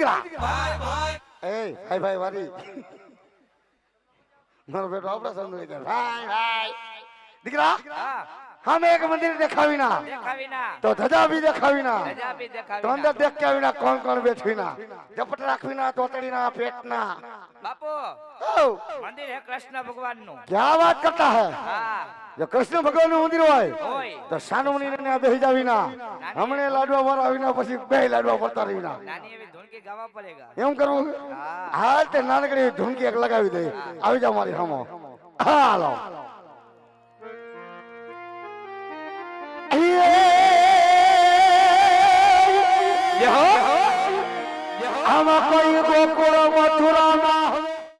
દીકરા એ ભાઈ ભાઈ વારી. મારો બેટો આપડા સમજો ભાઈ ભાઈ. દીકરા હમ એક મંદિર દેખાવી ના તો ધજા બી દેખાવી ના તો અંદર દેખાવી ના કોણ કોણ બેઠવી ના ઝપટ રાખવી ના તોતડી ના પેટ ના બાપુ મંદિર હે કૃષ્ણ ભગવાનનું ક્યાં વાત કરતા હે? હા. જો કૃષ્ણ ભગવાનનું મંદિર હોય તો સાનુમણી ને બેહી જાવી ના હમણે લાડવા મારા વિના પછી બે લાડવા પડતા રહી ના નાની એવી ધૂનકી ગાવા પડેગા. એમ કરવું હા. તે નાનકડી ઢુંકી એક લગાવી દે. આવી જાવ મારી સામો હાલો. આમાં કોઈ ગોકુળ